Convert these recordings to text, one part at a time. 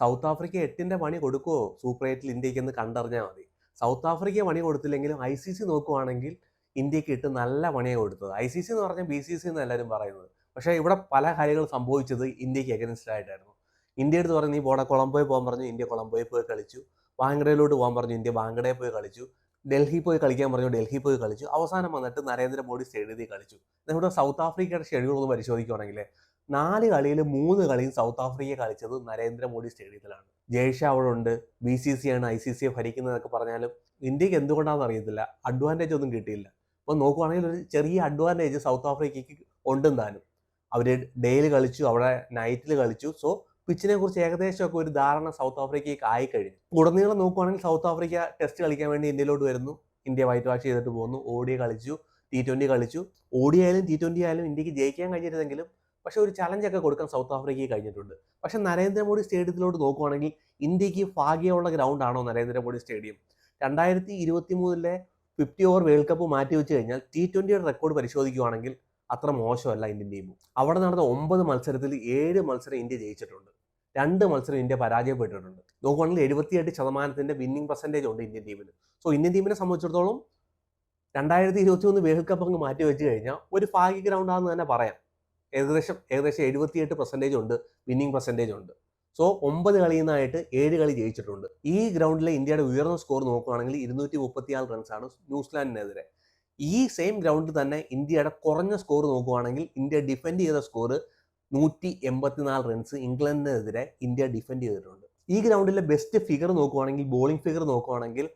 South Africa എട്ടിന്റെ പണി കൊടുക്കുമോ സൂപ്പർ എയ്റ്റിൽ ഇന്ത്യയ്ക്ക് എന്ന് കണ്ടറിഞ്ഞാൽ മതി. സൗത്ത് ആഫ്രിക്ക പണി കൊടുത്തില്ലെങ്കിലും ഐ സി സി നോക്കുവാണെങ്കിൽ ഇന്ത്യയ്ക്ക് ഇട്ട് നല്ല പണിയാണ് കൊടുത്തത്. ഐ സി സി എന്ന് പറഞ്ഞാൽ ബി സി സി എന്ന് എല്ലാവരും പറയുന്നത്. പക്ഷേ ഇവിടെ പല കാര്യങ്ങൾ സംഭവിച്ചത് ഇന്ത്യയ്ക്ക് എഗൻസ്റ്റ് ആയിട്ടായിരുന്നു. ഇന്ത്യ എടുത്ത് പറഞ്ഞു നീ പോടെ കൊളംബോയിൽ പോകാൻ പറഞ്ഞു ഇന്ത്യ കൊളംബോയിൽ പോയി കളിച്ചു. ബാങ്കടയിലോട്ട് പോകാൻ പറഞ്ഞു ഇന്ത്യ ബാങ്കടയിൽ പോയി കളിച്ചു. ഡൽഹി പോയി കളിക്കാൻ പറഞ്ഞു ഡൽഹി പോയി കളിച്ചു. അവസാനം വന്നിട്ട് നരേന്ദ്രമോദി സ്റ്റേഡിയത്തിൽ കളിച്ചു. ഇവിടെ സൗത്ത് ആഫ്രിക്കയുടെ ഷെഡ്യൂൾ ഒന്ന് പരിശോധിക്കുകയാണെങ്കിൽ നാല് കളിയിൽ മൂന്ന് കളിയും സൗത്ത് ആഫ്രിക്ക കളിച്ചത് നരേന്ദ്രമോദി സ്റ്റേഡിയത്തിലാണ്. ജയ്ഷ അവിടെ ഉണ്ട് ബി സി സി ആണ് ഐ സി സി ഭരിക്കുന്നതൊക്കെ പറഞ്ഞാലും ഇന്ത്യയ്ക്ക് എന്തുകൊണ്ടാണെന്ന് അറിയത്തില്ല. അഡ്വാന്റേജ് ഒന്നും കിട്ടിയില്ല. അപ്പോൾ നോക്കുവാണെങ്കിൽ ഒരു ചെറിയ അഡ്വാന്റേജ് സൗത്ത് ആഫ്രിക്കയ്ക്ക് ഉണ്ടും താനും. അവർ ഡേയിൽ കളിച്ചു അവിടെ നൈറ്റിൽ കളിച്ചു. സോ പിച്ചിനെ കുറിച്ച് ഏകദേശമൊക്കെ ഒരു ധാരണ സൗത്ത് ആഫ്രിക്കയ്ക്ക് ആയിക്കഴിഞ്ഞു. ഉടനീളം നോക്കുവാണെങ്കിൽ സൗത്ത് ആഫ്രിക്ക ടെസ്റ്റ് കളിക്കാൻ വേണ്ടി ഇന്ത്യയിലോട്ട് വരുന്നു. ഇന്ത്യ വൈറ്റ് വാഷ് ചെയ്തിട്ട് പോകുന്നു. ഓഡിയ കളിച്ചു ടി ട്വന്റി കളിച്ചു. ഓഡിയായാലും ടി ട്വന്റി ആയാലും ഇന്ത്യയ്ക്ക് ജയിക്കാൻ കഴിഞ്ഞിരുന്നെങ്കിലും പക്ഷെ ഒരു ചലഞ്ചൊക്കെ കൊടുക്കാൻ സൗത്ത് ആഫ്രിക്കയ്ക്ക് കഴിഞ്ഞിട്ടുണ്ട്. പക്ഷെ നരേന്ദ്രമോദി സ്റ്റേഡിയത്തിലോട്ട് നോക്കുവാണെങ്കിൽ ഇന്ത്യയ്ക്ക് ഭാഗ്യമുള്ള ഗ്രൗണ്ടാണോ നരേന്ദ്രമോദി സ്റ്റേഡിയം രണ്ടായിരത്തി ഇരുപത്തി മൂന്നിലെ ഫിഫ്റ്റി ഓവർ വേൾഡ് കപ്പ് മാറ്റി വെച്ച് കഴിഞ്ഞാൽ ടി ട്വന്റിയുടെ റെക്കോർഡ് പരിശോധിക്കുകയാണെങ്കിൽ അത്ര മോശമല്ല ഇന്ത്യൻ ടീം അവിടെ നടന്ന ഒമ്പത് മത്സരത്തിൽ ഏഴ് മത്സരം ഇന്ത്യ ജയിച്ചിട്ടുണ്ട്. രണ്ട് മത്സരം ഇന്ത്യ പരാജയപ്പെട്ടിട്ടുണ്ട്. നോക്കുവാണെങ്കിൽ എഴുപത്തിയെട്ട് ശതമാനത്തിന്റെ വിന്നിംഗ് പെർസെന്റേജ് ഉണ്ട് ഇന്ത്യൻ ടീമിന് സോ ഇന്ത്യൻ ടീമിനെ സംബന്ധിച്ചിടത്തോളം രണ്ടായിരത്തി ഇരുപത്തി ഒന്ന് വേൾഡ് കപ്പ് അങ്ങ് മാറ്റി വെച്ച് കഴിഞ്ഞാൽ ഒരു ഭാഗ്യ ഗ്രൗണ്ടാണെന്ന് തന്നെ പറയാം. ഏകദേശം ഏകദേശം എഴുപത്തിയെട്ട് പെർസെന്റേജ് ഉണ്ട് വിന്നിംഗ് പെർസെന്റേജ് ഉണ്ട്. സോ ഒമ്പത് കളിയിൽ നിന്നായിട്ട് ഏഴ് കളി ജയിച്ചിട്ടുണ്ട്. ഈ ഗ്രൗണ്ടിലെ ഇന്ത്യയുടെ ഉയർന്ന സ്കോർ നോക്കുകയാണെങ്കിൽ ഇരുന്നൂറ്റി മുപ്പത്തിയാറ് റൺസാണ് ന്യൂസിലാൻഡിനെതിരെ. ഈ സെയിം ഗ്രൗണ്ടിൽ തന്നെ ഇന്ത്യയുടെ കുറഞ്ഞ സ്കോർ നോക്കുകയാണെങ്കിൽ ഇന്ത്യ ഡിഫെൻഡ് ചെയ്ത സ്കോർ നൂറ്റി എൺപത്തിനാല് റൺസ് ഇംഗ്ലണ്ടിനെതിരെ ഇന്ത്യ ഡിഫെൻഡ് ചെയ്തിട്ടുണ്ട്. ഈ ഗ്രൗണ്ടിലെ ബെസ്റ്റ് ഫിഗർ നോക്കുകയാണെങ്കിൽ ബോളിംഗ് ഫിഗർ നോക്കുകയാണെങ്കിൽ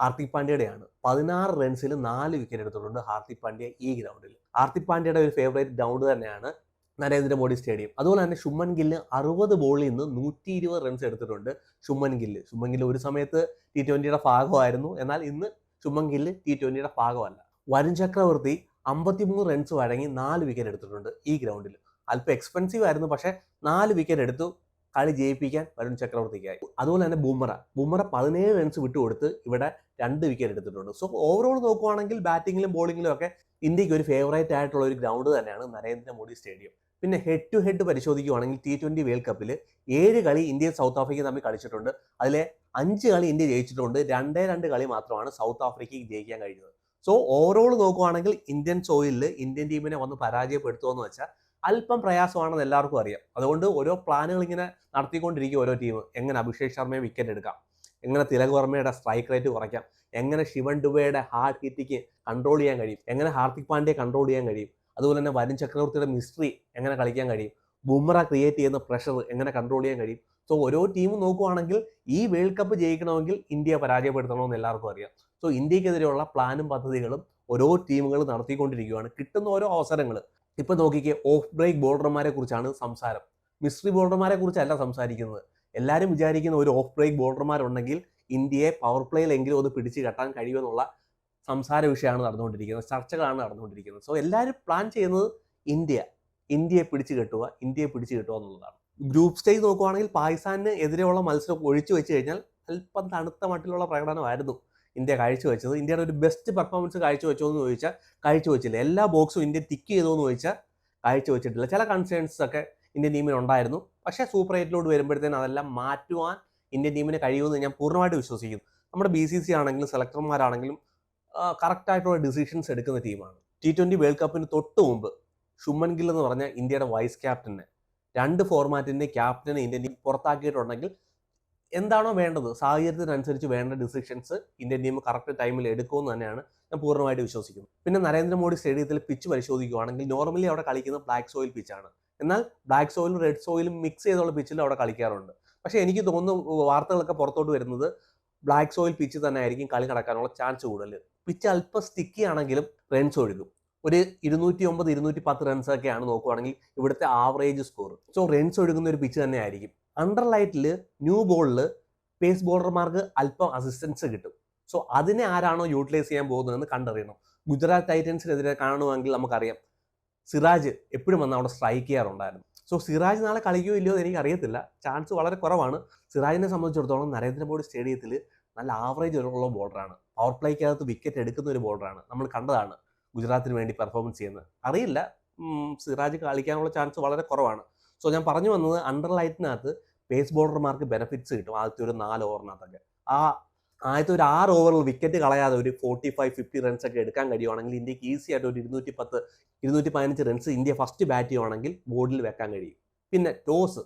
ഹാർദിക് പാണ്ഡ്യയുടെയാണ്. പതിനാറ് റൺസിൽ നാല് വിക്കറ്റ് എടുത്തിട്ടുണ്ട് ഹാർദിക് പാണ്ഡ്യ ഈ ഗ്രൗണ്ടിൽ ഹാർദിക് പാണ്ഡ്യയുടെ ഒരു ഫേവറേറ്റ് ഗ്രൗണ്ട് തന്നെയാണ് നരേന്ദ്രമോദി സ്റ്റേഡിയം. അതുപോലെ തന്നെ ശുമൻ ഗില്ല് അറുപത് ബോളിൽ നിന്ന് നൂറ്റി ഇരുപത് റൺസ് എടുത്തിട്ടുണ്ട് ശുമൻ ഗില്ല്. ശുമൻ ഗില്ല് ഒരു സമയത്ത് ടി ട്വന്റിയുടെ ഭാഗമായിരുന്നു. എന്നാൽ ഇന്ന് ശുമൻ ഗില്ല് ടി ട്വന്റിയുടെ ഭാഗമല്ല. വരുൺ ചക്രവർത്തി അമ്പത്തിമൂന്ന് റൺസ് വഴങ്ങി നാല് വിക്കറ്റ് എടുത്തിട്ടുണ്ട് ഈ ഗ്രൗണ്ടിൽ അല്പം എക്സ്പെൻസീവ് ആയിരുന്നു പക്ഷേ നാല് വിക്കറ്റ് എടുത്തു കളി ജയിപ്പിക്കാൻ വരുൺ ചക്രവർത്തിക്കായി. അതുപോലെ തന്നെ ബുമറ ബുമറ പതിനേഴ് റൺസ് വിട്ടുകൊടുത്ത് ഇവിടെ രണ്ട് വിക്കറ്റ് എടുത്തിട്ടുണ്ട്. സോ ഓവറോൾ നോക്കുവാണെങ്കിൽ ബാറ്റിങ്ങിലും ബോളിങ്ങിലും ഒക്കെ ഇന്ത്യയ്ക്ക് ഒരു ഫേവറേറ്റ് ആയിട്ടുള്ള ഒരു ഗ്രൗണ്ട് തന്നെയാണ് നരേന്ദ്രമോദി സ്റ്റേഡിയം പിന്നെ ഹെഡ് ടു ഹെഡ് പരിശോധിക്കുകയാണെങ്കിൽ ടി ട്വന്റി വേൾഡ് കപ്പിൽ ഏഴ് കളി ഇന്ത്യ സൗത്ത് ആഫ്രിക്ക തമ്മിൽ കളിച്ചിട്ടുണ്ട്. അതിലെ അഞ്ച് കളി ഇന്ത്യ ജയിച്ചിട്ടുണ്ട്. രണ്ടേ രണ്ട് കളി മാത്രമാണ് സൗത്ത് ആഫ്രിക്കയ്ക്ക് ജയിക്കാൻ കഴിഞ്ഞത്. സോ ഓവറോൾ നോക്കുവാണെങ്കിൽ ഇന്ത്യൻ സോയിലിൽ ഇന്ത്യൻ ടീമിനെ വന്ന് പരാജയപ്പെടുത്തുമെന്ന് വെച്ചാൽ അല്പം പ്രയാസമാണെന്ന് എല്ലാവർക്കും അറിയാം. അതുകൊണ്ട് ഓരോ പ്ലാനുകൾ ഇങ്ങനെ നടത്തിക്കൊണ്ടിരിക്കും ഓരോ ടീം എങ്ങനെ അഭിഷേക് ശർമ്മയെ വിക്കറ്റ് എടുക്കാം? എങ്ങനെ തിലക് വർമ്മയുടെ സ്ട്രൈക്ക് റേറ്റ് കുറയ്ക്കാം? എങ്ങനെ ശിവൻ ഡുബയുടെ ഹാർഡ് ഹിറ്റിക്ക് കൺട്രോൾ ചെയ്യാൻ കഴിയും? എങ്ങനെ ഹാർദിക് പാണ്ഡ്യയെ കൺട്രോൾ ചെയ്യാൻ കഴിയും? അതുപോലെ തന്നെ വരുൺ ചക്രവർത്തിയുടെ മിസ്റ്ററി എങ്ങനെ കളിക്കാൻ കഴിയും? ബുംറ ക്രിയേറ്റ് ചെയ്യുന്ന പ്രഷർ എങ്ങനെ കൺട്രോൾ ചെയ്യാൻ കഴിയും? സോ ഓരോ ടീമും നോക്കുവാണെങ്കിൽ ഈ വേൾഡ് കപ്പ് ജയിക്കണമെങ്കിൽ ഇന്ത്യ പരാജയപ്പെടുത്തണമെന്ന് എല്ലാവർക്കും അറിയാം. സോ ഇന്ത്യക്കെതിരെയുള്ള പ്ലാനും പദ്ധതികളും ഓരോ ടീമുകൾ നടത്തിക്കൊണ്ടിരിക്കുകയാണ് കിട്ടുന്ന ഓരോ അവസരങ്ങൾ. ഇപ്പം നോക്കിക്കേ ഓഫ് ബ്രേക്ക് ബോളർമാരെ കുറിച്ചാണ് സംസാരം. മിസ്റ്ററി ബോളർമാരെ കുറിച്ചല്ല സംസാരിക്കുന്നത്. എല്ലാവരും വിചാരിക്കുന്ന ഒരു ഓഫ് ബ്രേക്ക് ബോളർമാരുണ്ടെങ്കിൽ ഇന്ത്യയെ പവർ പ്ലേയിലെങ്കിലും ഒന്ന് പിടിച്ചു കെട്ടാൻ കഴിയുമെന്നുള്ള സംസാര വിഷയമാണ് നടന്നുകൊണ്ടിരിക്കുന്നത് ചർച്ചകളാണ് നടന്നുകൊണ്ടിരിക്കുന്നത്. സോ എല്ലാവരും പ്ലാൻ ചെയ്യുന്നത് ഇന്ത്യ ഇന്ത്യയെ പിടിച്ചു കെട്ടുക ഇന്ത്യയെ പിടിച്ചു കെട്ടുക എന്നുള്ളതാണ്. ഗ്രൂപ്പ് സ്റ്റേജ് നോക്കുവാണെങ്കിൽ പാകിസ്ഥാനിന് എതിരെയുള്ള മത്സരം ഒഴിച്ചു വെച്ച് കഴിഞ്ഞാൽ അല്പം തണുത്ത മട്ടിലുള്ള പ്രകടനമായിരുന്നു ഇന്ത്യ കാഴ്ചവെച്ചത് ഇന്ത്യയുടെ ഒരു ബെസ്റ്റ് പെർഫോമൻസ് കാഴ്ചവെച്ചോ എന്ന് ചോദിച്ചാൽ കാഴ്ചവെച്ചില്ല എല്ലാ ബോക്സും ഇന്ത്യ ടിക്ക് ചെയ്തോ എന്ന് ചോദിച്ചാൽ കാഴ്ചവെച്ചിട്ടില്ല ചില കൺസേൺസ് ഒക്കെ ഇന്ത്യൻ ടീമിന് ഉണ്ടായിരുന്നു. പക്ഷേ സൂപ്പർ എയ്റ്റിലോട്ട് വരുമ്പോഴത്തേനും അതെല്ലാം മാറ്റുവാൻ ഇന്ത്യൻ ടീമിന് കഴിയുമെന്ന് ഞാൻ പൂർണമായിട്ട് വിശ്വസിക്കുന്നു. നമ്മുടെ ബി സി സി ആണെങ്കിലും സെലക്ടർമാരാണെങ്കിലും കറക്റ്റായിട്ടുള്ള ഡിസിഷൻസ് എടുക്കുന്ന ടീമാണ്. ടി ട്വന്റി വേൾഡ് കപ്പിന് തൊട്ട് മുമ്പ് ഷുമൻ ഗിൽ എന്ന് പറഞ്ഞ ഇന്ത്യയുടെ വൈസ് ക്യാപ്റ്റനെ രണ്ട് ഫോർമാറ്റിന്റെ ക്യാപ്റ്റനെ ഇന്ത്യൻ ടീം പുറത്താക്കിയിട്ടുണ്ടെങ്കിൽ എന്താണോ വേണ്ടത് സാഹചര്യത്തിനനുസരിച്ച് വേണ്ട ഡിസിഷൻസ് ഇന്ത്യൻ ടീം കറക്റ്റ് ടൈമിൽ എടുക്കുമെന്ന് തന്നെയാണ് ഞാൻ പൂർണമായിട്ട് വിശ്വസിക്കുന്നത് പിന്നെ നരേന്ദ്രമോദി സ്റ്റേഡിയത്തിൽ പിച്ച് പരിശോധിക്കുകയാണെങ്കിൽ നോർമലി അവിടെ കളിക്കുന്ന ബ്ലാക്ക് സോയിൽ പിച്ചാണ് എന്നാൽ ബ്ലാക്ക് സോയിലും റെഡ് സോയിലും മിക്സ് ചെയ്തുള്ള പിച്ചിൽ അവിടെ കളിക്കാറുണ്ട്. പക്ഷേ എനിക്ക് തോന്നുന്നു വാർത്തകളൊക്കെ പുറത്തോട്ട് വരുന്നത് ബ്ലാക്ക് സോയിൽ പിച്ച് തന്നെ ആയിരിക്കും കളി നടക്കാനുള്ള ചാൻസ് കൂടുതൽ. പിച്ച് അല്പം സ്റ്റിക്കി ആണെങ്കിലും റൺസ് ഒഴുകും. ഒരു ഇരുന്നൂറ്റി ഒമ്പത് ഇരുന്നൂറ്റി പത്ത് റൺസ് ഒക്കെയാണ് നോക്കുവാണെങ്കിൽ ഇവിടുത്തെ ആവറേജ് സ്കോർ സോ റൺസ് ഒഴുകുന്ന ഒരു പിച്ച് തന്നെ ആയിരിക്കും അണ്ടർ ലൈറ്റിൽ ന്യൂ ബോളിൽ പേസ് ബോളർമാർക്ക് അല്പം അസിസ്റ്റൻസ് കിട്ടും. സോ അതിനെ ആരാണോ യൂട്ടിലൈസ് ചെയ്യാൻ പോകുന്നതെന്ന് കണ്ടറിയണം. ഗുജറാത്ത് ടൈറ്റൻസിനെതിരെ കാണുവാണെങ്കിൽ നമുക്കറിയാം. സിറാജ് എപ്പോഴും വന്ന് അവിടെ സ്ട്രൈക്ക് ചെയ്യാറുണ്ടായിരുന്നു. സോ സിറാജ് നാളെ കളിക്കുകയോ ഇല്ലയോ എന്ന് എനിക്കറിയത്തില്ല. ചാൻസ് വളരെ കുറവാണ്. സിറാജിനെ സംബന്ധിച്ചിടത്തോളം നരേന്ദ്രമോദി സ്റ്റേഡിയത്തിൽ നല്ല ആവറേജ് ഉള്ള ബോളറാണ് പവർ പ്ലേക്കകത്ത് വിക്കറ്റ് എടുക്കുന്ന ഒരു ബോളറാണ് നമ്മൾ കണ്ടതാണ് ഗുജറാത്തിന് വേണ്ടി പെർഫോമൻസ് ചെയ്യുന്നത്. അറിയില്ല. സിറാജ് കളിക്കാനുള്ള ചാൻസ് വളരെ കുറവാണ്. സോ ഞാൻ പറഞ്ഞു വന്നത് അണ്ടർ ലൈറ്റിനകത്ത് പേസ് ബോളർമാർക്ക് ബെനിഫിറ്റ്സ് കിട്ടും ആദ്യത്തെ ഒരു നാല് ഓവറിനകത്തൊക്കെ ആ ആദ്യത്തെ ഒരു ആറ് ഓവറിൽ വിക്കറ്റ് കളയാതെ ഒരു ഫോർട്ടി ഫൈവ് ഫിഫ്റ്റി റൺസ് ഒക്കെ എടുക്കാൻ കഴിയുവാണെങ്കിൽ ഇന്ത്യയ്ക്ക് ഈസി ആയിട്ട് ഒരു ഇരുന്നൂറ്റി പത്ത് ഇരുന്നൂറ്റി പതിനഞ്ച് റൺസ് ഇന്ത്യ ഫസ്റ്റ് ബാറ്റ് ചെയ്യുവാണെങ്കിൽ ബോർഡിൽ വെക്കാൻ കഴിയും. പിന്നെ ടോസ്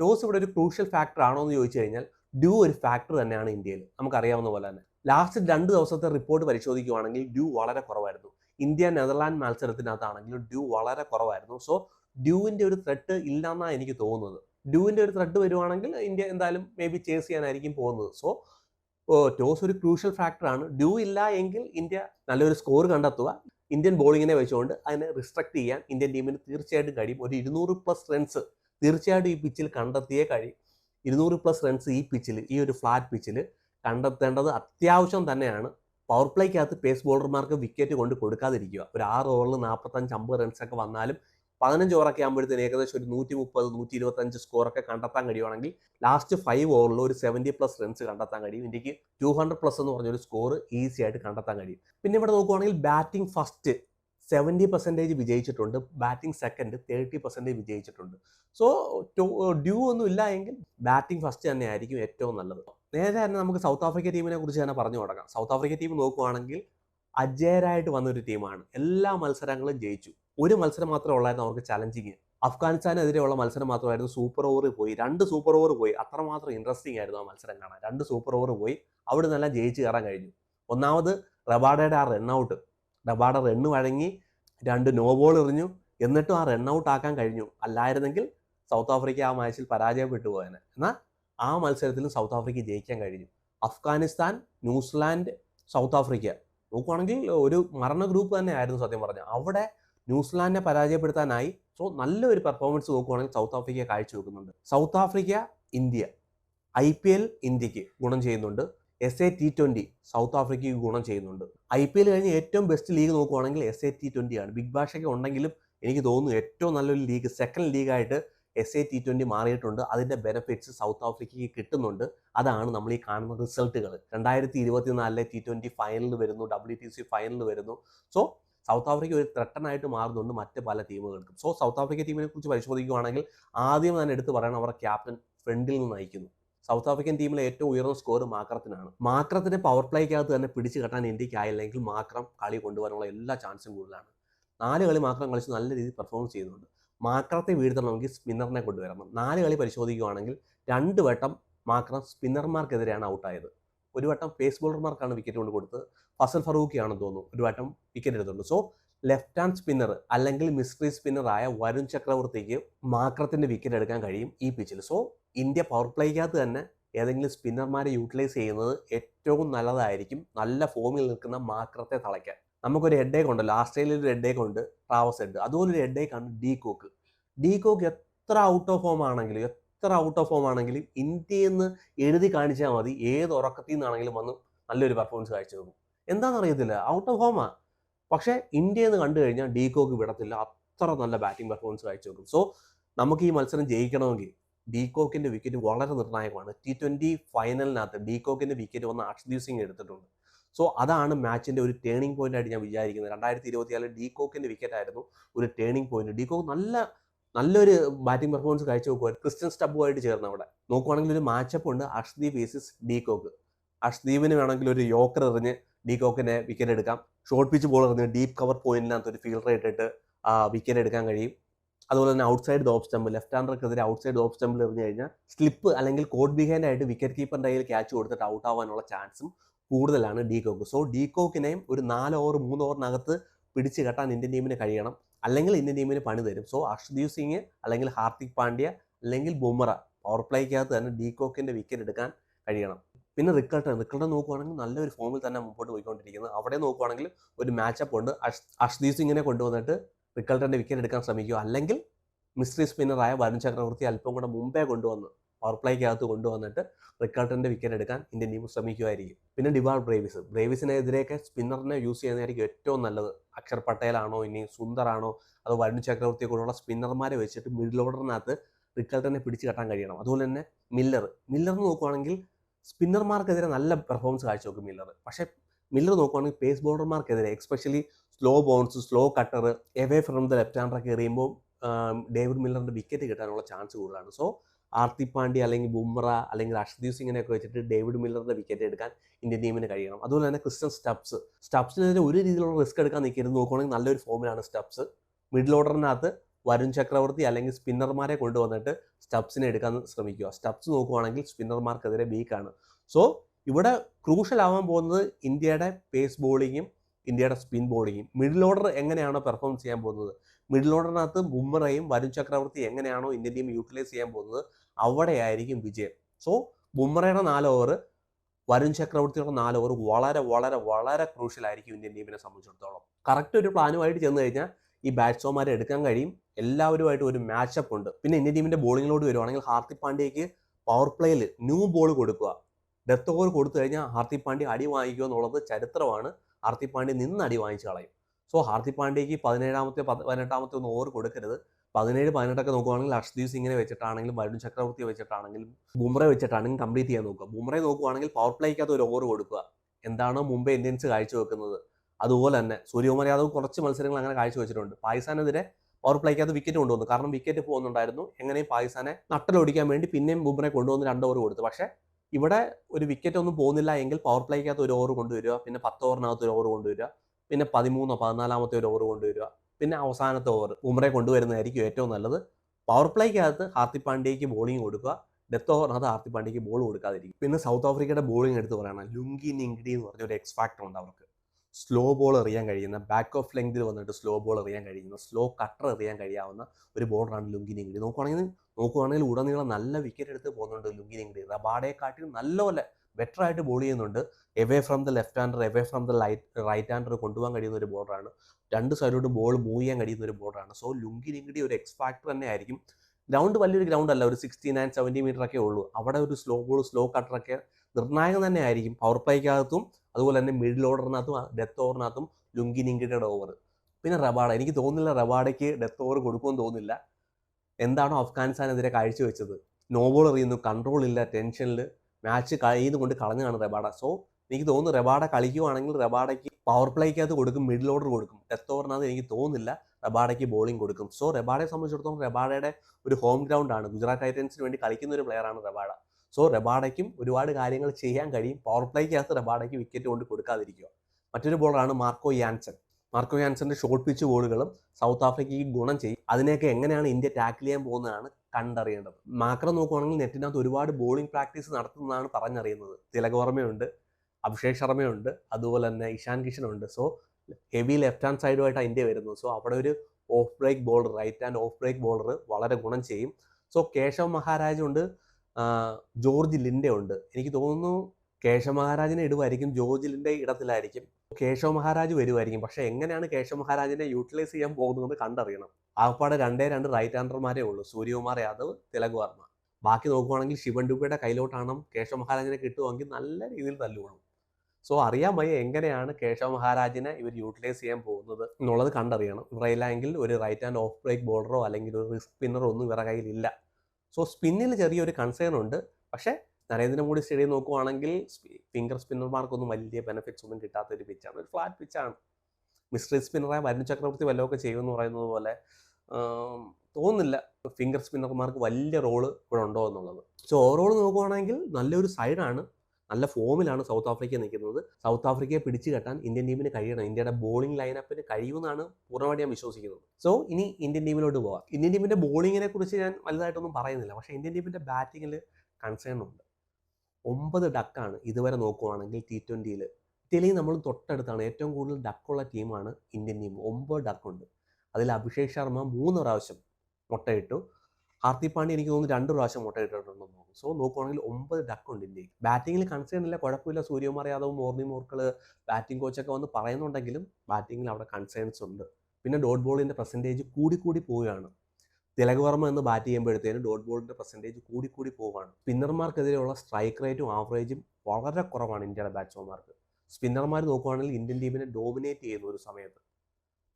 ടോസ് ഇവിടെ ഒരു ക്രൂഷ്യൽ ഫാക്ടർ ആണോ എന്ന് ചോദിച്ചു കഴിഞ്ഞാൽ ഡ്യൂ ഒരു ഫാക്ടർ തന്നെയാണ് ഇന്ത്യയിൽ. നമുക്കറിയാവുന്ന പോലെ തന്നെ. ലാസ്റ്റ് രണ്ട് ദിവസത്തെ റിപ്പോർട്ട് പരിശോധിക്കുവാണെങ്കിൽ ഡ്യൂ വളരെ കുറവായിരുന്നു. ഇന്ത്യ നെതർലാൻഡ് മത്സരത്തിനകത്താണെങ്കിലും ഡ്യൂ വളരെ കുറവായിരുന്നു. സോ ഡ്യൂവിന്റെ ഒരു ത്രെട്ട് ഇല്ലെന്നാണ് എനിക്ക് തോന്നുന്നത്. ഡ്യൂവിന്റെ ഒരു ത്രെട്ട് വരുവാണെങ്കിൽ ഇന്ത്യ എന്തായാലും മേ ബി ചേസ് ചെയ്യാനായിരിക്കും പോകുന്നത്. സോ ടോസ് ഒരു ക്രൂഷ്യൽ ഫാക്ടറാണ് ഡ്യൂ ഇല്ല എങ്കിൽ ഇന്ത്യ നല്ലൊരു സ്കോർ കണ്ടെത്തുക. ഇന്ത്യൻ ബോളിങ്ങിനെ വെച്ചുകൊണ്ട് അതിനെ റിസ്ട്രക്ട് ചെയ്യാൻ ഇന്ത്യൻ ടീമിന് തീർച്ചയായിട്ടും കഴിയും. ഒരു ഇരുന്നൂറ് പ്ലസ് റൺസ് തീർച്ചയായിട്ടും ഈ പിച്ചിൽ കണ്ടെത്തിയേ കഴിയും. ഇരുന്നൂറ് പ്ലസ് റൺസ് ഈ പിച്ചിൽ ഈ ഒരു ഫ്ലാറ്റ് പിച്ചിൽ കണ്ടെത്തേണ്ടത് അത്യാവശ്യം തന്നെയാണ്. പവർ പ്ലേക്കകത്ത് പേസ് ബോളർമാർക്ക് വിക്കറ്റ് കൊണ്ട് കൊടുക്കാതിരിക്കുക. ഒരു ആറ് ഓവറിൽ നാൽപ്പത്തഞ്ച് അമ്പത് റൺസ് ഒക്കെ വന്നാലും പതിനഞ്ച് ഓവറൊക്കെ ആകുമ്പോഴത്തേന് ഏകദേശം ഒരു നൂറ്റി മുപ്പത് നൂറ്റി ഇരുപത്തഞ്ച് സ്കോറൊക്കെ കണ്ടെത്താൻ കഴിയുവാണെങ്കിൽ ലാസ്റ്റ് ഫൈവ് ഓവറിൽ ഒരു സെവന്റി പ്ലസ് റൺസ് കണ്ടെത്താൻ കഴിയും. ഇന്ത്യയ്ക്ക് ടു ഹൺഡ്രഡ് പ്ലസ് എന്ന് പറഞ്ഞൊരു സ്കോർ ഈസി ആയിട്ട് കണ്ടെത്താൻ കഴിയും. പിന്നെ ഇവിടെ നോക്കുവാണെങ്കിൽ ബാറ്റിംഗ് ഫസ്റ്റ് സെവന്റി പെർസെന്റേജ് വിജയിച്ചിട്ടുണ്ട്. ബാറ്റിംഗ് സെക്കൻഡ് തേർട്ടി പെർസെന്റേജ് വിജയിച്ചിട്ടുണ്ട്. സോ ഡ്യൂ ഒന്നും ഇല്ല എങ്കിൽ ബാറ്റിംഗ് ഫസ്റ്റ് തന്നെ ആയിരിക്കും ഏറ്റവും നല്ലത്. നേരെ തന്നെ നമുക്ക് സൗത്ത് ആഫ്രിക്ക ടീമിനെ കുറിച്ച് തന്നെ പറഞ്ഞു തുടങ്ങാം. സൗത്ത് ആഫ്രിക്ക ടീം നോക്കുവാണെങ്കിൽ അജയരായിട്ട് വന്ന ഒരു ടീമാണ്. എല്ലാ മത്സരങ്ങളും ജയിച്ചു. ഒരു മത്സരം മാത്രമേ ഉള്ളായിരുന്നു അവർക്ക് ചലഞ്ചിങ് അഫ്ഗാനിസ്ഥാനെതിരെയുള്ള മത്സരം മാത്രമായിരുന്നു സൂപ്പർ ഓവർ പോയി. രണ്ട് സൂപ്പർ ഓവർ പോയി. അത്രമാത്രം ഇൻട്രസ്റ്റിംഗ് ആയിരുന്നു ആ മത്സരം കാണാൻ. രണ്ട് സൂപ്പർ ഓവർ പോയി. അവിടെ നിന്നെല്ലാം ജയിച്ച് കയറാൻ കഴിഞ്ഞു. ഒന്നാമത് റബാഡയുടെ ആ റണ്ണൗട്ട് റബാഡ റണ്ണ് വഴങ്ങി രണ്ട് നോ ബോൾ എറിഞ്ഞു. എന്നിട്ടും ആ റണ്ണൗട്ട് ആക്കാൻ കഴിഞ്ഞു. അല്ലായിരുന്നെങ്കിൽ സൗത്ത് ആഫ്രിക്ക ആ മാച്ചിൽ പരാജയപ്പെട്ടു പോയേനെ. എന്നാൽ ആ മത്സരത്തിലും സൗത്ത് ആഫ്രിക്ക ജയിക്കാൻ കഴിഞ്ഞു. Afghanistan New Zealand South Africa. നോക്കുവാണെങ്കിൽ ഒരു മരണ ഗ്രൂപ്പ് തന്നെ ആയിരുന്നു സത്യം പറഞ്ഞാൽ അവിടെ ന്യൂസിലാൻഡിനെ പരാജയപ്പെടുത്താനായി സോ നല്ലൊരു പെർഫോമൻസ് നോക്കുവാണെങ്കിൽ south Africa കാഴ്ചവെക്കുന്നുണ്ട് South Africa India. I P L ഇന്ത്യയ്ക്ക് ഗുണം ചെയ്യുന്നുണ്ട്. S A T twenty South ആഫ്രിക്കയ്ക്ക് ഗുണം ചെയ്യുന്നുണ്ട്. ഐ പി എൽ കഴിഞ്ഞ് ഏറ്റവും ബെസ്റ്റ് ലീഗ് നോക്കുവാണെങ്കിൽ എസ് എ ടി ട്വന്റി ആണ്. ബിഗ് ബാഷൊക്കെ ഉണ്ടെങ്കിലും എനിക്ക് തോന്നുന്നു ഏറ്റവും നല്ലൊരു ലീഗ് സെക്കൻഡ് ലീഗായിട്ട് എസ് എ ടി ട്വന്റി മാറിയിട്ടുണ്ട്. അതിന്റെ ബെനഫിറ്റ്സ് സൗത്ത് ആഫ്രിക്കയ്ക്ക് കിട്ടുന്നുണ്ട്. അതാണ് നമ്മൾ ഈ കാണുന്ന റിസൾട്ടുകൾ രണ്ടായിരത്തി ഇരുപത്തിനാലിലെ ടി ട്വന്റി ഫൈനലിൽ വരുന്നു. ഡബ്ല്യു ടി സി ഫൈനലിൽ വരുന്നു. സോ സൗത്ത് ആഫ്രിക്ക ഒരു ത്രട്ടനായിട്ട് മാറുന്നുണ്ട് മറ്റ് പല ടീമുകൾക്കും. സോ സൗത്ത് ആഫ്രിക്ക ടീമിനെ കുറിച്ച് പരിശോധിക്കുകയാണെങ്കിൽ ആദ്യം തന്നെ എടുത്ത് പറയണം അവരുടെ ക്യാപ്റ്റൻ ഫ്രണ്ടിൽ നിന്ന് നയിക്കുന്നു സൗത്ത് ആഫ്രിക്കൻ ടീമിലെ ഏറ്റവും ഉയർന്ന സ്കോർ മാക്രത്തിനാണ്. മാക്രത്തിന്റെ പവർ പ്ലേക്കകത്ത് തന്നെ പിടിച്ചു കെട്ടാൻ ഇന്ത്യയ്ക്ക് ആയില്ലെങ്കിൽ മാത്രം കളി കൊണ്ടുപോകാനുള്ള എല്ലാ ചാൻസും കൂടുതലാണ്. നാല് കളി മാത്രം കളിച്ച് നല്ല രീതിയിൽ പെർഫോം ചെയ്യുന്നുണ്ട്. മാക്രത്തെ വീഴ്ത്തണമെങ്കിൽ സ്പിന്നറിനെ കൊണ്ടുവരണം. നാല് കളി പരിശോധിക്കുകയാണെങ്കിൽ രണ്ട് വട്ടം മാക്രം സ്പിന്നർമാർക്കെതിരെയാണ് ഔട്ടായത്. ഒരു വട്ടം പേസ് ബോളർമാർക്കാണ് വിക്കറ്റ് കൊണ്ട് കൊടുത്തത്. ഫസൽ ഫറൂഖിയാണെന്ന് തോന്നുന്നു. ഒരു വട്ടം വിക്കറ്റ് എടുത്തിട്ടുണ്ട്. സോ ലെഫ്റ്റ് ഹാൻഡ് സ്പിന്നർ അല്ലെങ്കിൽ മിസ്ട്രി സ്പിന്നറായ വരുൺ ചക്രവർത്തിക്ക് മാക്രത്തിന്റെ വിക്കറ്റ് എടുക്കാൻ കഴിയും ഈ പിച്ചിൽ സോ ഇന്ത്യ പവർ പ്ലേക്കകത്ത് തന്നെ ഏതെങ്കിലും സ്പിന്നർമാരെ യൂട്ടിലൈസ് ചെയ്യുന്നത് ഏറ്റവും നല്ലതായിരിക്കും. നല്ല ഫോമിൽ നിൽക്കുന്ന മാക്രത്തെ തളയ്ക്കാൻ. നമുക്കൊരു ഹെഡേക്ക് ഉണ്ടല്ലോ. ആസ്ട്രേലിയയിൽ ഒരു ഹെഡേക്ക് ഉണ്ട് ട്രാവസ് ഹെഡ് അതുപോലെ ഒരു ഹെഡേക്കാണ് ഡി കോക്ക്. ഡി കോക്ക് എത്ര ഔട്ട് ഓഫ് ഫോം ആണെങ്കിലും എത്ര ഔട്ട് ഓഫ് ഫോം ആണെങ്കിലും ഇന്ത്യയിൽ നിന്ന് എഴുതി കാണിച്ചാൽ മതി. ഏത് ഉറക്കത്തിൽ നിന്നാണെങ്കിലും വന്ന് നല്ലൊരു പെർഫോമൻസ് കാഴ്ച വെക്കും എന്താണെന്ന് അറിയത്തില്ല. ഔട്ട് ഓഫ് ഫോമാ പക്ഷേ ഇന്ത്യയിൽ നിന്ന് കണ്ടു കഴിഞ്ഞാൽ ഡി കോക്ക് വിടത്തില്ല. അത്ര നല്ല ബാറ്റിംഗ് പെർഫോമൻസ് കാഴ്ച വെക്കും സോ നമുക്ക് ഈ മത്സരം ജയിക്കണമെങ്കിൽ ഡി കോക്കിന്റെ വിക്കറ്റ് വളരെ നിർണായകമാണ്. ടി ട്വന്റി ഫൈനലിനകത്ത് ഡി കോക്കിന്റെ വിക്കറ്റ് വന്ന് അക്ഷദീപ് സിംഗ് എടുത്തിട്ടുണ്ട്. സോ അതാണ് മാച്ചിന്റെ ഒരു ടേണിംഗ് പോയിന്റ് ആയിട്ട് ഞാൻ വിചാരിക്കുന്നത്. രണ്ടായിരത്തി ഇരുപത്തിയാൽ ഡി കോക്കിന്റെ വിക്കറ്റ് ആയിരുന്നു ഒരു ടേണിംഗ് പോയിന്റ് ഡി കോക്ക് നല്ല നല്ലൊരു ബാറ്റിംഗ് പെർഫോമൻസ് കാഴ്ചവെക്കുമായിരുന്നു ക്രിസ്ത്യൻ സ്റ്റബുമായിട്ട് ചേർന്ന അവിടെ. നോക്കുവാണെങ്കിൽ ഒരു മാച്ചപ്പ് ഉണ്ട് അഷ്ദീപ് വേസിസ് ഡി കോക്ക്. അഷ്ദീപിന് വേണമെങ്കിൽ ഒരു യോക്കർ എറിഞ്ഞ് ഡി കോക്കിനെ വിക്കറ്റ് എടുക്കാം. ഷോർട്ട് പിച്ച് ബോൾ എറിഞ്ഞ് ഡീപ്പ് കവർ പോയിന്റിനകത്ത് ഒരു ഫീൽഡർ ഇട്ടിട്ട് വിക്കറ്റ് എടുക്കാൻ കഴിയും. അതുപോലെ തന്നെ ഔട്ട്സൈഡ് ഓഫ് സ്റ്റംപ് ലെഫ്റ്റ് ഹാൻഡർക്കെതിരെ ഔട്ട്സൈഡ് ഓഫ് സ്റ്റംപിൽ എറിഞ്ഞു കഴിഞ്ഞാൽ സ്ലിപ്പ് അല്ലെങ്കിൽ കോഡ് ബിഹൈൻഡ് ആയിട്ട് വിക്കറ്റ് കീപ്പറിന്റെ കയ്യിൽ ക്യാച്ച് കൊടുത്തിട്ട് ഔട്ട് ആവാനുള്ള ചാൻസും കൂടുതലാണ് ഡി കോക്ക്. സോ ഡി കോക്കിനെയും ഒരു നാല് ഓവർ മൂന്ന് ഓവറിനകത്ത് പിടിച്ചു കെട്ടാൻ ഇന്ത്യൻ ടീമിന് കഴിയണം. അല്ലെങ്കിൽ ഇന്ത്യൻ ടീമിന് പണി തരും. സോ അർഷ്ദീപ് സിംഗ് അല്ലെങ്കിൽ ഹാർദിക് പാണ്ഡ്യ അല്ലെങ്കിൽ ബുമറ പവർ പ്ലേക്കകത്ത് തന്നെ ഡി കോക്കിന്റെ വിക്കറ്റ് എടുക്കാൻ കഴിയണം. പിന്നെ റിക്കൾട്ടൺ റിക്കൾട്ടൺ നോക്കുവാണെങ്കിൽ നല്ലൊരു ഫോമിൽ തന്നെ മുമ്പോട്ട് പോയിക്കൊണ്ടിരിക്കുന്നത് അവിടെ നോക്കുവാണെങ്കിൽ ഒരു മാച്ചപ്പ് ഉണ്ട്. അഷ് അഷ്ദീപ് സിംഗിനെ കൊണ്ടുവന്നിട്ട് റിക്കൾട്ടന്റെ വിക്കറ്റ് എടുക്കാൻ ശ്രമിക്കുക. അല്ലെങ്കിൽ മിസ്റ്ററി സ്പിന്നറായ വരുൺ ചക്രവർത്തി അല്പം കൂടെ മുമ്പേ കൊണ്ടുവന്ന് പവർ പ്ലേക്കകത്ത് കൊണ്ടുവന്നിട്ട് റിക്കാർട്ടറിന്റെ വിക്കറ്റ് എടുക്കാൻ ഇന്ത്യൻ ടീം ശ്രമിക്കുമായിരിക്കും പിന്നെ ഡിവാൾ ബ്രേവിസ്. ബ്രേവിസിനെതിരെയൊക്കെ സ്പിന്നറിനെ യൂസ് ചെയ്യുന്നതായിരിക്കും ഏറ്റവും നല്ലത്. അക്ഷർ പട്ടേലാണോ ഇനി സുന്ദറാണോ അത് വരുൺ ചക്രവർത്തിയെ കൂടെയുള്ള സ്പിന്നർമാരെ വെച്ചിട്ട് മിഡിൽ ഓർഡറിനകത്ത് റിക്കാർട്ടറിനെ പിടിച്ച് കെട്ടാൻ കഴിയണം. അതുപോലെ തന്നെ മില്ലർ. മില്ലർ നോക്കുവാണെങ്കിൽ സ്പിന്നർമാർക്കെതിരെ നല്ല പെർഫോമൻസ് കാഴ്ച കാഴ്ചവെക്കും മില്ലർ. പക്ഷേ മില്ലർ നോക്കുവാണെങ്കിൽ pace ബോളർമാർക്കെതിരെ especially slow bounce slow cutter away from the left ഹാൻഡറൊക്കെ എറിയുമ്പോൾ ഡേവിഡ് മില്ലറിന്റെ വിക്കറ്റ് കിട്ടാനുള്ള ചാൻസ് കൂടുതലാണ്. സോ ആർത്തി പാണ്ഡ്യ അല്ലെങ്കിൽ ബുംറ അല്ലെങ്കിൽ അഷ്ദീപ് സിംഗിനെയൊക്കെ വെച്ചിട്ട് ഡേവിഡ് മില്ലറിന്റെ വിക്കറ്റ് എടുക്കാൻ ഇന്ത്യൻ ടീമിന് കഴിയണം. അതുപോലെ തന്നെ ക്രിസ്ത്യൻ സ്റ്റബ്സ്. സ്റ്റബ്സിനെതിരെ ഒരു രീതിയിലുള്ള റിസ്ക് എടുക്കാൻ നിൽക്കരുത്. നോക്കുകയാണെങ്കിൽ നല്ലൊരു ഫോമിലാണ് സ്റ്റബ്സ്. മിഡിൽ ഓർഡറിനകത്ത് വരുൺ ചക്രവർത്തി അല്ലെങ്കിൽ സ്പിന്നർമാരെ കൊണ്ടുവന്നിട്ട് സ്റ്റബ്സിനെ എടുക്കാൻ ശ്രമിക്കുക. സ്റ്റബ്സ് നോക്കുവാണെങ്കിൽ സ്പിന്നർമാർക്കെതിരെ വീക്കാണ് സോ ഇവിടെ ക്രൂഷ്യൽ ആവാൻ പോകുന്നത് ഇന്ത്യയുടെ പേസ് ബോളിങ്ങും ഇന്ത്യയുടെ സ്പിൻ ബോളിങ്ങും മിഡിൽ ഓർഡർ എങ്ങനെയാണോ പെർഫോം ചെയ്യാൻ പോകുന്നത്? മിഡിൽ ഓർഡറിനകത്ത് ബുംറയും വരുൺ ചക്രവർത്തി എങ്ങനെയാണോ ഇന്ത്യൻ ടീം യൂട്ടിലൈസ് ചെയ്യാൻ പോകുന്നത് അവിടെയായിരിക്കും വിജയം. സോ ബുംറയുടെ നാല് ഓവർ വരുൺ ചക്രവർത്തിയുടെ നാല് ഓവർ വളരെ വളരെ വളരെ ക്രൂഷ്യൽ ആയിരിക്കും ഇന്ത്യൻ ടീമിനെ സംബന്ധിച്ചിടത്തോളം. കറക്റ്റ് ഒരു പ്ലാനുമായിട്ട് ചെന്ന് കഴിഞ്ഞാൽ ഈ ബാറ്റ്സ്മാരെ എടുക്കാൻ കഴിയും. എല്ലാവരുമായിട്ട് ഒരു മാച്ചപ്പ് ഉണ്ട്. പിന്നെ ഇന്ത്യൻ ടീമിന്റെ ബോളിങ്ങിലോട്ട് വരുവാണെങ്കിൽ ഹാർദിക് പാണ്ഡ്യയ്ക്ക് പവർ പ്ലേയിൽ ന്യൂ ബോൾ കൊടുക്കുക. ഡെത്ത് ഓവർ കൊടുത്തു കഴിഞ്ഞാൽ ഹാർദിക് പാണ്ഡ്യ അടി വാങ്ങിക്കുക എന്നുള്ളത് ചരിത്രമാണ്. ഹാർദിക് പാണ്ഡ്യ നിന്ന് അടി വാങ്ങിച്ചു കളയും. സോ ഹാർദിക് പാണ്ഡ്യയ്ക്ക് പതിനേഴാമത്തെ പതിനെട്ടാമത്തെ ഒന്നും ഓവർ കൊടുക്കരുത്. പതിനേഴ് പതിനെട്ടൊക്കെ നോക്കുവാണെങ്കിൽ അർഷ്ദീപ് സിംഗിനെ വെച്ചിട്ടാണെങ്കിലും വരുൺ ചക്രവർത്തിയെ വെച്ചിട്ടാണെങ്കിലും ബുംറയെ വെച്ചിട്ടാണെങ്കിലും കംപ്ലീറ്റ് ചെയ്യാൻ നോക്കുക. ബുംറയെ നോക്കുവാണെങ്കിൽ പവർ പ്ലേക്കകത്ത് ഒരു ഓവർ കൊടുക്കുക. എന്താണോ മുംബൈ ഇന്ത്യൻസ് കാഴ്ചവെക്കുന്നത് അതുപോലെ തന്നെ സൂര്യകുമാർ യാദവ് കുറച്ച് മത്സരങ്ങൾ അങ്ങനെ കാഴ്ചവെച്ചിട്ടുണ്ട് പാകിസ്ഥാനെതിരെ പവർ പ്ലേക്കകത്ത് വിക്കറ്റ് കൊണ്ടുവന്നു. കാരണം വിക്കറ്റ് പോകുന്നുണ്ടായിരുന്നു. എങ്ങനെയും പാകിസ്ഥാനെ നട്ടലൊടിക്കാൻ വേണ്ടി പിന്നെയും ബുംറയെ കൊണ്ടുവന്ന് രണ്ട് ഓവർ കൊടുത്തു. പക്ഷേ ഇവിടെ ഒരു വിക്കറ്റ് ഒന്നും പോകുന്നില്ല എങ്കിൽ പവർ പ്ലേക്കകത്ത് ഒരു ഓവർ കൊണ്ടുവരിക. പിന്നെ പത്ത് ഓവറിനകത്ത് ഒരു ഓവർ കൊണ്ടുവരിക. പിന്നെ പതിമൂന്നോ പതിനാലാമത്തെ ഒരു ഓവർ കൊണ്ടുവരിക. പിന്നെ അവസാനത്തെ ഓവർ ഉമ്രയെ കൊണ്ടുവരുന്നതായിരിക്കും ഏറ്റവും നല്ലത്. പവർ പ്ലേക്കകത്ത് ഹാർദിക് പാണ്ഡ്യയ്ക്ക് ബോളിംഗ് കൊടുക്കുക. ഡെത്ത് ഓവറിനകത്ത് ഹാർദിക് പാണ്ഡ്യയ്ക്ക് ബോൾ കൊടുക്കാതിരിക്കും. പിന്നെ സൗത്ത് ആഫ്രിക്കയുടെ ബോളിംഗ് എടുത്ത് പറയണം ലുങ്കി നിങ്കിടി എന്ന് പറഞ്ഞ ഒരു എക്സ് ഫാക്ടർ ഉണ്ട് അവർക്ക്. സ്ലോ ബോൾ എറിയാൻ കഴിയുന്ന ബാക്ക് ഓഫ് ലെങ്തിൽ വന്നിട്ട് സ്ലോ ബോൾ എറിയാൻ കഴിയുന്ന സ്ലോ കട്ടർ എറിയാൻ കഴിയാവുന്ന ഒരു ബോളറാണ് ലുങ്കി നിങ്കിടി നോക്കുവാണെങ്കിൽ നോക്കുവാണെങ്കിൽ ഉടനീളം നല്ല വിക്കറ്റ് എടുത്ത് പോകുന്നുണ്ട് ലുങ്കി നിങ്കിടി റബാഡയെക്കാട്ടിലും നല്ലപോലെ ബെറ്റർ ആയിട്ട് ബോൾ ചെയ്യുന്നുണ്ട്. Away from the left hander away from the light right hander കൊണ്ടുപോകാൻ കഴിയുന്ന ഒരു ബോളറാണ് രണ്ട് സൈഡിലോട്ട് ബോൾ മൂവ് ചെയ്യാൻ കഴിയുന്ന ഒരു ബോളറാണ് സോ ലുങ്കി നിങ്കിടി ഒരു എക്സ് ഫാക്ടർ തന്നെ ആയിരിക്കും. ഗ്രൗണ്ട് വലിയൊരു ഗ്രൗണ്ട് അല്ല ഒരു സിക്സ്റ്റി നയൻ സെവന്റി മീറ്റർ ഒക്കെ ഉള്ളൂ. അവിടെ ഒരു സ്ലോ ബോൾ സ്ലോ കട്ടറൊക്കെ നിർണായകം തന്നെ ആയിരിക്കും. പവർ പ്ലേക്കകത്തും അതുപോലെ തന്നെ മിഡിൽ ഓർഡറിനകത്തും ഡെത്ത് ഓവറിനകത്തും ലുങ്കി നിങ്കിയുടെ ഓവർ പിന്നെ റബാഡ എനിക്ക് തോന്നുന്നില്ല റബാഡയ്ക്ക് ഡെത്ത് ഓവർ കൊടുക്കുമെന്ന് തോന്നുന്നില്ല. എന്താണോ അഫ്ഗാനിസ്ഥാനെതിരെ കാഴ്ചവെച്ചത്? നോ ബോൾ എറിയുന്നു കൺട്രോൾ ഇല്ല ടെൻഷനിൽ മാച്ച് കഴിയുന്നു കൊണ്ട് കളഞ്ഞാണ് റബാഡ സോ എനിക്ക് തോന്നുന്നു റബാഡ കളിക്കുവാണെങ്കിൽ റബാഡയ്ക്ക് പവർ അത് കൊടുക്കും മിഡിൽ ഓർഡർ കൊടുക്കും. ഡെത്ത് ഓവറിനകത്ത് എനിക്ക് തോന്നുന്നില്ല. റബാഡയ്ക്ക് ബോളിംഗ് കൊടുക്കും. സോ റബാഡയെ സംബന്ധിച്ചിടത്തോളം റബാഡയുടെ ഒരു ഹോം ഗ്രൗണ്ട് ആണ്. ഗുജറാത്ത് ടൈറ്റൻസിന് വേണ്ടി കളിക്കുന്ന ഒരു പ്ലെയറാണ് റബാഡ സോ റബാഡയ്ക്കും ഒരുപാട് കാര്യങ്ങൾ ചെയ്യാൻ കഴിയും. പവർ പ്ലേക്കകത്ത് റബാഡയ്ക്ക് വിക്കറ്റ് കൊണ്ട് കൊടുക്കാതിരിക്കുക. മറ്റൊരു ബോളറാണ് മാർക്കോ യാൻസൺ. മാർക്കോ യാൻസന്റെ ഷോർട്ട് പിച്ച് ബോളുകളും സൗത്ത് ആഫ്രിക്കയ്ക്ക് ഗുണം ചെയ്യും. അതിനെയൊക്കെ എങ്ങനെയാണ് ഇന്ത്യ ടാക്കിൾ ചെയ്യാൻ പോകുന്നതാണ് കണ്ടറിയേണ്ടത്. മാക്രം നോക്കുവാണെങ്കിൽ നെറ്റിനകത്ത് ഒരുപാട് ബോളിംഗ് പ്രാക്ടീസ് നടത്തുന്നതാണ് പറഞ്ഞറിയുന്നത്. തിലക് വർമ്മയുണ്ട് അഭിഷേക് ശർമ്മയുണ്ട് അതുപോലെ തന്നെ ഇഷാൻ കിഷനുണ്ട് സോ ഹെവി ലെഫ്റ്റ് ഹാൻഡ് സൈഡുമായിട്ടാണ് ഇന്ത്യ വരുന്നത് സോ അവിടെ ഒരു off break bowler right hand off break bowler വളരെ ഗുണം ചെയ്യും. സോ കേശവ് മഹാരാജ് ഉണ്ട് ജോർജ് ലിൻഡെ ഉണ്ട്. എനിക്ക് തോന്നുന്നു കേശവ് മഹാരാജിനെ ഇടുമായിരിക്കും ജോർജ് ലിൻഡെ ഇടത്തിലായിരിക്കും. കേശവ് മഹാരാജ് വരുമായിരിക്കും. പക്ഷെ എങ്ങനെയാണ് കേശവ് മഹാരാജിനെ യൂട്ടിലൈസ് ചെയ്യാൻ പോകുന്നത് കണ്ടറിയണം. ആകപ്പാടെ രണ്ടേ രണ്ട് റൈറ്റ് ഹാൻഡർമാരേ ഉള്ളൂ സൂര്യകുമാർ യാദവ് തിലക് വർമ്മ. ബാക്കി നോക്കുവാണെങ്കിൽ ശിവൻ ഡുബയുടെ കയ്യിലോട്ടാണ് കേശവ മഹാരാജിനെ കിട്ടുമെങ്കിൽ നല്ല രീതിയിൽ തല്ലുകൊള്ളും. സോ അറിയാൻ വയ്യ എങ്ങനെയാണ് കേശവ മഹാരാജിനെ ഇവർ യൂട്ടിലൈസ് ചെയ്യാൻ പോകുന്നത് എന്നുള്ളത് കണ്ടറിയണം. ഇവരില്ലെങ്കിൽ ഒരു റൈറ്റ് ആൻഡ് ഓഫ് ബ്രേക്ക് ബോളറോ അല്ലെങ്കിൽ ഒരു റിസ്ക് സ്പിന്നറോ ഒന്നും ഇവരുടെ കയ്യിലില്ല സോ സ്പിന്നിൽ ചെറിയൊരു കൺസേൺ ഉണ്ട്. പക്ഷേ നരേന്ദ്രമോദി സ്റ്റേഡിയം നോക്കുവാണെങ്കിൽ ഫിംഗർ സ്പിന്നർമാർക്കൊന്നും വലിയ ബെനിഫിറ്റ്സ് ഒന്നും കിട്ടാത്ത ഒരു പിച്ചാണ് ഒരു ഫ്ലാറ്റ് പിച്ചാണ് മിസ്റ്ററി സ്പിന്നറായ വരുൺ ചക്രവർത്തി വല്ലതൊക്കെ ചെയ്യുമെന്ന് പറയുന്നത് പോലെ തോന്നുന്നില്ല ഫിംഗർ സ്പിന്നർമാർക്ക് വലിയ റോൾ ഇവിടെ ഉണ്ടോ എന്നുള്ളത്. സോ ഓവറോൾ നോക്കുവാണെങ്കിൽ നല്ലൊരു സൈഡാണ് നല്ല ഫോമിലാണ് സൗത്ത് ആഫ്രിക്ക നിൽക്കുന്നത്. സൗത്ത് ആഫ്രിക്കയെ പിടിച്ചു കെട്ടാൻ ഇന്ത്യൻ ടീമിന് കഴിയണം. ഇന്ത്യയുടെ ബോളിംഗ് ലൈനപ്പിന് കഴിയുമെന്നാണ് പൂർണമായിട്ട് ഞാൻ വിശ്വസിക്കുന്നത്. സോ ഇനി ഇന്ത്യൻ ടീമിലോട്ട് പോവാം. ഇന്ത്യൻ ടീമിന്റെ ബോളിങ്ങിനെ കുറിച്ച് ഞാൻ വലുതായിട്ടൊന്നും പറയുന്നില്ല. പക്ഷേ ഇന്ത്യൻ ടീമിന്റെ ബാറ്റിങ്ങിൽ കൺസേൺ ഉണ്ട്. ഒമ്പത് ഡക്കാണ് ഇതുവരെ നോക്കുവാണെങ്കിൽ ടി ട്വന്റിയിൽ ഇറ്റലി നമ്മൾ തൊട്ടടുത്താണ്. ഏറ്റവും കൂടുതൽ ഡക്കുള്ള ടീമാണ് ഇന്ത്യൻ ടീം ഒമ്പത് ഡക്കുണ്ട് അതിൽ അഭിഷേക് ശർമ്മ മൂന്ന് പ്രാവശ്യം മുട്ടയിട്ടു. ഹാർദിക് പാണ്ഡ്യ എനിക്ക് തോന്നുന്നു രണ്ട് പ്രാവശ്യം മുട്ടയിട്ടിട്ടുണ്ടെന്ന് തോന്നുന്നു. സോ നോക്കുവാണെങ്കിൽ ഒമ്പത് ഡക്കുണ്ട് ഇന്ത്യയ്ക്ക് ബാറ്റിംഗിൽ കൺസേൺ ഇല്ല കുഴപ്പമില്ല. Suryakumar Yadav Morne Morkel batting കോച്ചൊക്കെ വന്ന് പറയുന്നുണ്ടെങ്കിലും ബാറ്റിംഗിൽ അവിടെ കൺസേൺസ് ഉണ്ട്. പിന്നെ ഡോട്ട് ബോളിന്റെ പെർസെന്റേജ് കൂടി കൂടി പോവുകയാണ്. തിലക് വർമ്മ എന്ന് ബാറ്റ് ചെയ്യുമ്പോഴത്തേനും ഡോട്ട് ബോളിന്റെ പെർസെന്റേജ് കൂടി കൂടി പോവുകയാണ്. സ്പിന്നർമാർക്കെതിരെയുള്ള സ്ട്രൈക്ക് റേറ്റും ആവറേജും വളരെ കുറവാണ് ഇന്ത്യയുടെ ബാറ്റ്സ്മാൻമാർക്ക് സ്പിന്നർമാർ നോക്കുവാണെങ്കിൽ ഇന്ത്യൻ ടീമിനെ ഡോമിനേറ്റ് ചെയ്യുന്ന ഒരു സമയത്ത്.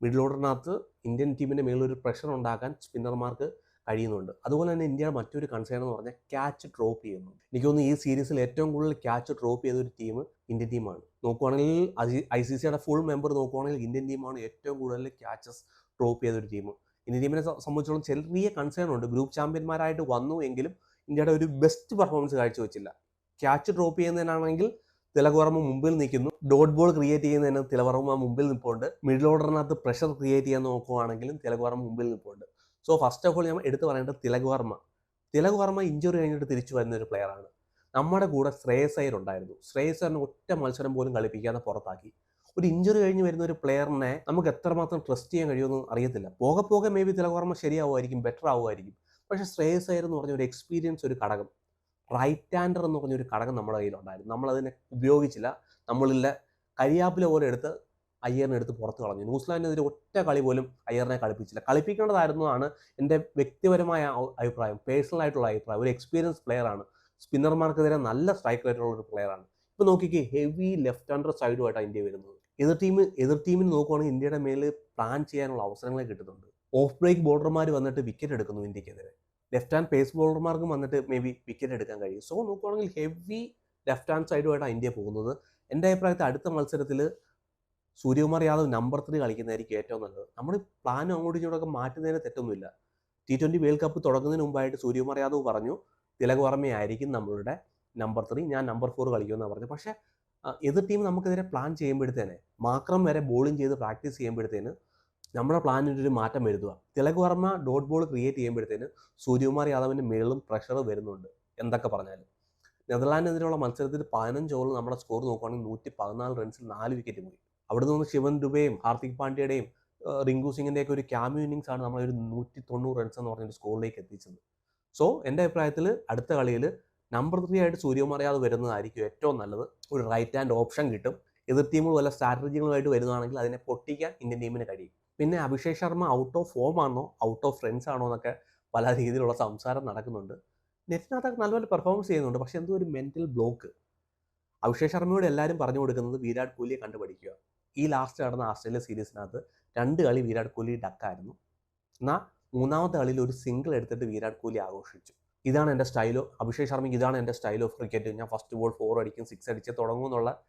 മിഡിൽ ഓർഡറിനകത്ത് ഇന്ത്യൻ ടീമിന്റെ മേലൊരു പ്രഷർ ഉണ്ടാക്കാൻ സ്പിന്നർമാർക്ക് കഴിയുന്നുണ്ട്. അതുപോലെ തന്നെ ഇന്ത്യയുടെ മറ്റൊരു കൺസേൺ എന്ന് പറഞ്ഞാൽ ക്യാച്ച് ഡ്രോപ്പ് ചെയ്യുന്നു എനിക്ക് തോന്നുന്നു ഈ സീരീസിൽ ഏറ്റവും കൂടുതൽ ക്യാച്ച് ഡ്രോപ്പ് ചെയ്ത ഒരു ടീം ഇന്ത്യൻ ടീമാണ് നോക്കുവാണെങ്കിൽ ഐ സി സിയുടെ ഫുൾ മെമ്പർ നോക്കുവാണെങ്കിൽ ഇന്ത്യൻ ടീമാണ് ഏറ്റവും കൂടുതൽ ക്യാച്ചസ് ഡ്രോപ്പ് ചെയ്ത ഒരു ടീം ഇന്ത്യൻ ടീമിനെ സംബന്ധിച്ചോളം ചെറിയ കൺസേൺ ഉണ്ട്. ഗ്രൂപ്പ് ചാമ്പ്യന്മാരായിട്ട് വന്നു എങ്കിലും ഇന്ത്യയുടെ ഒരു ബെസ്റ്റ് പെർഫോമൻസ് കാഴ്ചവെച്ചില്ല. ക്യാച്ച് ഡ്രോപ്പ് ചെയ്യുന്നതിനാണെങ്കിൽ തിലകവർമ്മ മുമ്പിൽ നിൽക്കുന്നു. ഡോട്ട് ബോൾ ക്രിയേറ്റ് ചെയ്യുന്നതിന് തിലകവർമ്മ മുമ്പിൽ നിൽപ്പുണ്ട്. മിഡിൽ ഓർഡറിനകത്ത് പ്രഷർ ക്രിയേറ്റ് ചെയ്യാൻ നോക്കുവാണെങ്കിലും തിലകവർമ്മ മുമ്പിൽ നിൽപ്പുണ്ട്. സോ ഫസ്റ്റ് ഓഫ് ഓൾ ഞാൻ എടുത്തു പറയേണ്ടത് തിലക് വർമ്മ. തിലക് വർമ്മ ഇഞ്ചുറി കഴിഞ്ഞിട്ട് തിരിച്ചു വരുന്ന ഒരു പ്ലെയറാണ് നമ്മുടെ കൂടെ ശ്രേയസ് ഉണ്ടായിരുന്നു. ശ്രേയസ് ഒറ്റ മത്സരം പോലും കളിപ്പിക്കാതെ പുറത്താക്കി. ഒരു ഇഞ്ചുറി കഴിഞ്ഞ് വരുന്ന ഒരു പ്ലെയറിനെ നമുക്ക് എത്രമാത്രം ട്രസ്റ്റ് ചെയ്യാൻ കഴിയുമെന്ന് അറിയത്തില്ല. പോകെ പോകെ മേ ബി തിലക് വർമ്മ ശരിയാവുമായിരിക്കും ബെറ്റർ ആവുമായിരിക്കും. പക്ഷേ ശ്രേയസ് എന്ന് പറഞ്ഞ ഒരു എക്സ്പീരിയൻസ് ഒരു ഘടകം. റൈറ്റ് ഹാൻഡർ എന്ന് പറഞ്ഞൊരു ഘടകം നമ്മുടെ കയ്യിലുണ്ടായിരുന്നു. നമ്മളതിനെ ഉപയോഗിച്ചില്ല. നമ്മളിൽ കരിയാപ്പില പോലെ എടുത്ത് അയ്യറിനെ എടുത്ത് പുറത്തു കളഞ്ഞു. ന്യൂസിലാൻഡിനെതിരെ ഒറ്റ കളി പോലും അയ്യറിനെ കളിപ്പിച്ചില്ല. കളിപ്പിക്കേണ്ടതായിരുന്നതാണ് എന്റെ വ്യക്തിപരമായ അഭിപ്രായം. പേഴ്സണൽ ആയിട്ടുള്ള അഭിപ്രായം. ഒരു എക്സ്പീരിയൻസ് പ്ലെയറാണ് സ്പിന്നർമാർക്കെതിരെ നല്ല സ്ട്രൈക്ക് റേറ്റ് ഉള്ള ഒരു പ്ലെയറാണ് ഇപ്പോൾ നോക്കിക്കേ ഹെവി ലെഫ്റ്റ് ഹാൻഡർ സൈഡുമായിട്ടാണ് ഇന്ത്യ വരുന്നത്. എതിർ ടീം എതിർ ടീമിന് നോക്കുവാണെങ്കിൽ ഇന്ത്യയുടെ മേലിൽ പ്ലാൻ ചെയ്യാനുള്ള അവസരങ്ങളെ കിട്ടുന്നുണ്ട്. ഓഫ് ബ്രേക്ക് ബോളർമാർ വന്നിട്ട് വിക്കറ്റ് എടുക്കുന്നു ഇന്ത്യക്കെതിരെ. ലെഫ്റ്റ് ഹാൻഡ് പേസ് ബോളർമാർക്കും വന്നിട്ട് മേ ബി വിക്കറ്റ് എടുക്കാൻ കഴിയും. സോ നോക്കുവാണെങ്കിൽ ഹെവി ലെഫ്റ്റ് ഹാൻഡ് സൈഡുമായിട്ടാണ് ഇന്ത്യ പോകുന്നത്. എന്റെ അഭിപ്രായത്തിൽ അടുത്ത മത്സരത്തിൽ സൂര്യകുമാർ യാദവ് നമ്പർ ത്രീ കളിക്കുന്നതായിരിക്കും ഏറ്റവും നല്ലത്. നമ്മൾ പ്ലാനും അങ്ങോട്ടും ഇങ്ങോട്ടൊക്കെ മാറ്റുന്നതിന് തെറ്റൊന്നുമില്ല. ടി ട്വന്റി വേൾഡ് കപ്പ് തുടങ്ങുന്നതിന് മുമ്പായിട്ട് സൂര്യകുമാർ യാദവ് പറഞ്ഞു തിലക് വർമ്മയായിരിക്കും നമ്മളുടെ നമ്പർ ത്രീ ഞാൻ നമ്പർ ഫോർ കളിക്കുമെന്നാണ് പറഞ്ഞു പക്ഷേ എതിർ ടീം നമുക്കെതിരെ പ്ലാൻ ചെയ്യുമ്പോഴത്തേനെ മാക്രം വരെ ബോളിംഗ് ചെയ്ത് പ്രാക്ടീസ് ചെയ്യുമ്പോഴത്തേന് നമ്മുടെ പ്ലാനിന്റെ ഒരു മാറ്റം വരുത്തുക. Tilak Varma dot ball create ചെയ്യുമ്പോഴത്തേന് Suryakumar യാദവിന്റെ മേളിലും പ്രഷർ വരുന്നുണ്ട് എന്തൊക്കെ പറഞ്ഞാലും. നെതർലാൻഡിനെതിരെയുള്ള മത്സരത്തിൽ പതിനഞ്ച് ഓവറിൽ നമ്മുടെ സ്കോർ നോക്കുകയാണെങ്കിൽ നൂറ്റി പതിനാല് റൺസിൽ നാല് വിക്കറ്റ് പോയി. അവിടെ നിന്ന് ശിവൻ ദുബേയും ഹാർദിക് പാണ്ഡ്യയുടെയും റിങ്കു സിംഗിന്റെയൊക്കെ ഒരു ക്യാമ്യൂ ഇന്നിങ്സ് ആണ് നമ്മളൊരു നൂറ്റി തൊണ്ണൂറ് റൺസ് എന്ന് പറഞ്ഞൊരു സ്കോറിലേക്ക് എത്തിച്ചത്. സോ എന്റെ അഭിപ്രായത്തിൽ അടുത്ത കളിയിൽ നമ്പർ ത്രീ ആയിട്ട് സൂര്യകുമാർ വരുന്നതായിരിക്കും ഏറ്റവും നല്ലത്. ഒരു റൈറ്റ് ഹാൻഡ് ഓപ്ഷൻ കിട്ടും. എതിർ ടീമുകൾ വല്ല സ്ട്രാറ്റജികളുമായിട്ട് വരുന്നതാണെങ്കിൽ അതിനെ പൊട്ടിക്കാൻ ഇന്ത്യൻ ടീമിന് കഴിയും. പിന്നെ Abhishek Sharma out of form ആണോ ഔട്ട് ഓഫ് ഫ്രണ്ട്സ് ആണോ എന്നൊക്കെ പല രീതിയിലുള്ള സംസാരം നടക്കുന്നുണ്ട്. നെറ്റിനകത്തൊക്കെ നല്ലപോലെ പെർഫോമൻസ് ചെയ്യുന്നുണ്ട്. പക്ഷെ എന്തോ ഒരു മെന്റൽ ബ്ലോക്ക് അഭിഷേക് ശർമ്മയോട് എല്ലാവരും പറഞ്ഞു കൊടുക്കുന്നത് വിരാട് കോഹ്ലിയെ കണ്ടുപഠിക്കുക. ഈ ലാസ്റ്റ് നടന്ന ആസ്ട്രേലിയ സീരീസിനകത്ത് രണ്ട് കളി വിരാട് കോഹ്ലി ഡക്കായിരുന്നു. എന്നാൽ മൂന്നാമത്തെ കളിയിൽ ഒരു സിംഗിൾ എടുത്തിട്ട് വിരാട് കോഹ്ലി ആഘോഷിച്ചു. ഇതാണ് എന്റെ സ്റ്റൈലോ അഭിഷേക് ശർമ്മയ്ക്ക് ഇതാണ് എന്റെ സ്റ്റൈൽ ഓഫ് ക്രിക്കറ്റ് ഞാൻ ഫസ്റ്റ് ബോൾ ഫോർ അടിക്കും സിക്സ് അടിച്ച് തുടങ്ങും എന്നുള്ള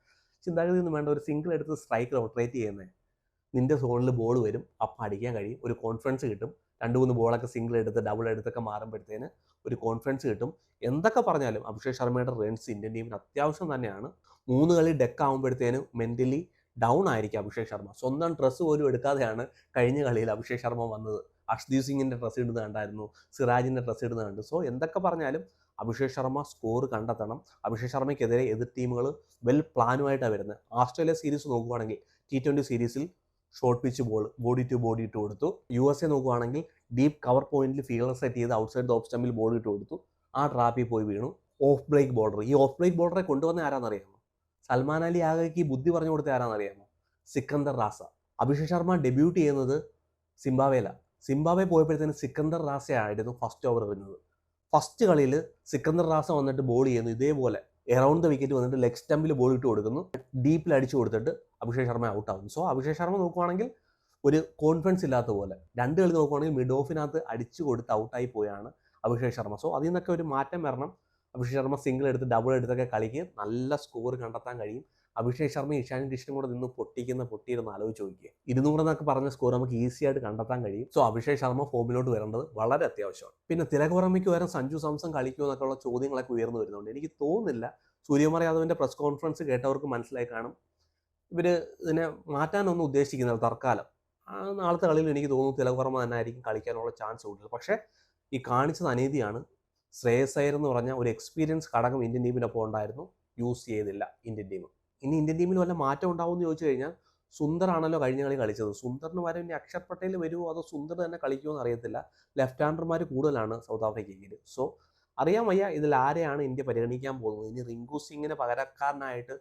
ചിന്താഗതി ഒന്നും വേണ്ട. ഒരു സിംഗിൾ എടുത്ത് സ്ട്രൈക്ക് റൊട്ടേറ്റ് ചെയ്യുന്നത് നിന്റെ സോണിൽ ബോൾ വരും അപ്പം അടിക്കാൻ കഴിയും. ഒരു കോൺഫിഡൻസ് കിട്ടും. രണ്ട് മൂന്ന് ബോളൊക്കെ സിംഗിൾ എടുത്ത് ഡബിൾ എടുത്തൊക്കെ മാറുമ്പോഴത്തേന് ഒരു കോൺഫിഡൻസ് കിട്ടും. എന്തൊക്കെ പറഞ്ഞാലും അഭിഷേക് ശർമ്മയുടെ റൺസ് ഇന്ത്യൻ ടീമിന് അത്യാവശ്യം തന്നെയാണ്. മൂന്ന് കളി ഡെക്ക് മെന്റലി ഡൗൺ ആയിരിക്കും അഭിഷേക് ശർമ്മ. സ്വന്തം ഡ്രസ്സ് പോലും എടുക്കാതെയാണ് കഴിഞ്ഞ കളിയിൽ അഭിഷേക് ശർമ്മ വന്നത്. അർഷ്ദീപ് സിംഗിന്റെ ഡ്രസ്സ് ഇടുന്നത് കണ്ടായിരുന്നു സിറാജിന്റെ ഡ്രസ്സ് ഇടുന്നത് കണ്ടു. സോ എന്തൊക്കെ പറഞ്ഞാലും അഭിഷേക് ശർമ്മ സ്കോർ കണ്ടെത്തണം. അഭിഷേക് ശർമ്മയ്ക്കെതിരെ എതിർ ടീമുകൾ വെൽ പ്ലാനുമായിട്ടാണ് വരുന്നത്. ഓസ്ട്രേലിയ സീരീസ് നോക്കുകയാണെങ്കിൽ ടി ട്വന്റി സീരീസിൽ short pitch ball body to body ഇട്ട് കൊടുത്തു. യു എസ് എ നോക്കുവാണെങ്കിൽ ഡീപ്പ് കവർ പോയിന്റിൽ ഫീൽഡർ സെറ്റ് ചെയ്ത് ഔട്ട്സൈഡ് ഓഫ് സ്റ്റമ്പിൽ ബോൾ ഇട്ട് കൊടുത്തു. ആ ട്രാപ്പിൽ പോയി വീണു. ഓഫ് ബ്രേക്ക് ബോർഡർ ഈ ഓഫ് ബ്രേക്ക് ബോർഡറെ കൊണ്ടുവന്ന ആരാന്നറിയാമോ? സൽമാൻ അലി ആഗയ്ക്ക് ബുദ്ധി പറഞ്ഞു കൊടുത്ത ആരാണെന്നറിയാമോ സിക്കന്ദർ റാസ. അഭിഷേക് ശർമ്മ ഡെബ്യൂട്ട് ചെയ്യുന്നത് സിംബാവേല സിംബാവേ പോയപ്പോഴത്തേന് സിക്കന്ദർ റാസയായിരുന്നു ഫസ്റ്റ് ഓവർ എറിഞ്ഞത് ഫസ്റ്റ് കളിയിൽ സിക്കന്ദർ റാസ വന്നിട്ട് ബോൾ ചെയ്യുന്നു. ഇതേപോലെ എറൗണ്ട് ദ വിക്കറ്റ് വന്നിട്ട് ലെഗ് സ്റ്റമ്പിൽ ബോൾ ഇട്ട് കൊടുക്കുന്നു. ഡീപ്പിൽ അടിച്ചു കൊടുത്തിട്ട് അഭിഷേക് ശർമ്മ ഔട്ട് ആകുന്നു സോ അഭിഷേക് ശർമ്മ നോക്കുവാണെങ്കിൽ ഒരു കോൺഫിഡൻസ് ഇല്ലാത്ത പോലെ രണ്ട് കളി നോക്കുവാണെങ്കിൽ മിഡ് ഓഫിനകത്ത് അടിച്ചു കൊടുത്ത് ഔട്ടായി പോയാണ് അഭിഷേക് ശർമ്മ. സോ അതിൽ നിന്നൊക്കെ ഒരു മാറ്റം വരണം. അഭിഷേക് ശർമ്മ സിംഗിൾ എടുത്ത് ഡബിൾ എടുത്തൊക്കെ കളിക്ക്. നല്ല സ്കോർ കണ്ടെത്താൻ കഴിയും. അഭിഷേക് ശർമ്മ ഇഷാൻ കിഷനും കൂടെ നിന്ന് പൊട്ടിക്കുന്ന പൊട്ടിയിരുന്ന് ആലോചിച്ച് നോക്കിയ. ഇരുന്നൂറ് എന്നൊക്കെ പറഞ്ഞ സ്കോർ നമുക്ക് ഈസി ആയിട്ട് കണ്ടെത്താൻ കഴിയും. സോ അഭിഷേക് ശർമ്മ ഫോമിലോട്ട് വരേണ്ടത് വളരെ അത്യാവശ്യമാണ്. പിന്നെ തിലക് വർമ്മയ്ക്ക് വരാൻ സഞ്ജു സാംസൺ കളിക്കുമോ എന്നൊക്കെയുള്ള ചോദ്യങ്ങളൊക്കെ ഉയർന്നു വരുന്നുണ്ട്. എനിക്ക് തോന്നുന്നില്ല. സൂര്യകുമാർ യാദവിന്റെ പ്രസ് കോൺഫറൻസ് കേട്ടവർക്ക് മനസ്സിലായി കാണും. ഇവർ ഇതിനെ മാറ്റാനൊന്നും ഉദ്ദേശിക്കുന്നില്ല ആ നാളത്തെ കളിയിൽ എനിക്ക് തോന്നുന്നു തിലക് വർമ്മ തന്നെ ആയിരിക്കും കളിക്കാനുള്ള ചാൻസ് കൂടുതൽ. പക്ഷേ ഈ കാണിച്ചത് അനീതിയാണ്. ശ്രേയസ് എന്ന് പറഞ്ഞ ഒരു എക്സ്പീരിയൻസ് ഘടകം ഇന്ത്യൻ ടീമിനൊപ്പം ഉണ്ടായിരുന്നു. യൂസ് ചെയ്തില്ല ഇന്ത്യൻ ടീം ഇനി ഇന്ത്യൻ ടീമിൽ വല്ല മാറ്റം ഉണ്ടാവും എന്ന് ചോദിച്ചു കഴിഞ്ഞാൽ സുന്ദറാണല്ലോ കഴിഞ്ഞ കളി കളിച്ചത്. സുന്ദറിന് വരെ ഇനി അക്ഷർ പട്ടേൽ വരുമോ അതോ സുന്ദർ തന്നെ കളിക്കുമോ എന്ന് അറിയത്തില്ല. ലെഫ്റ്റ് ഹാൻഡർമാർ കൂടുതലാണ് സൗത്ത് ആഫ്രിക്കയിൽ സോ അറിയാൻ വയ്യ ഇതിൽ ആരെയാണ് ഇന്ത്യ പരിഗണിക്കാൻ പോകുന്നത്. ഇനി റിങ്കു സിംഗിന് പകരക്കാരനായിട്ട്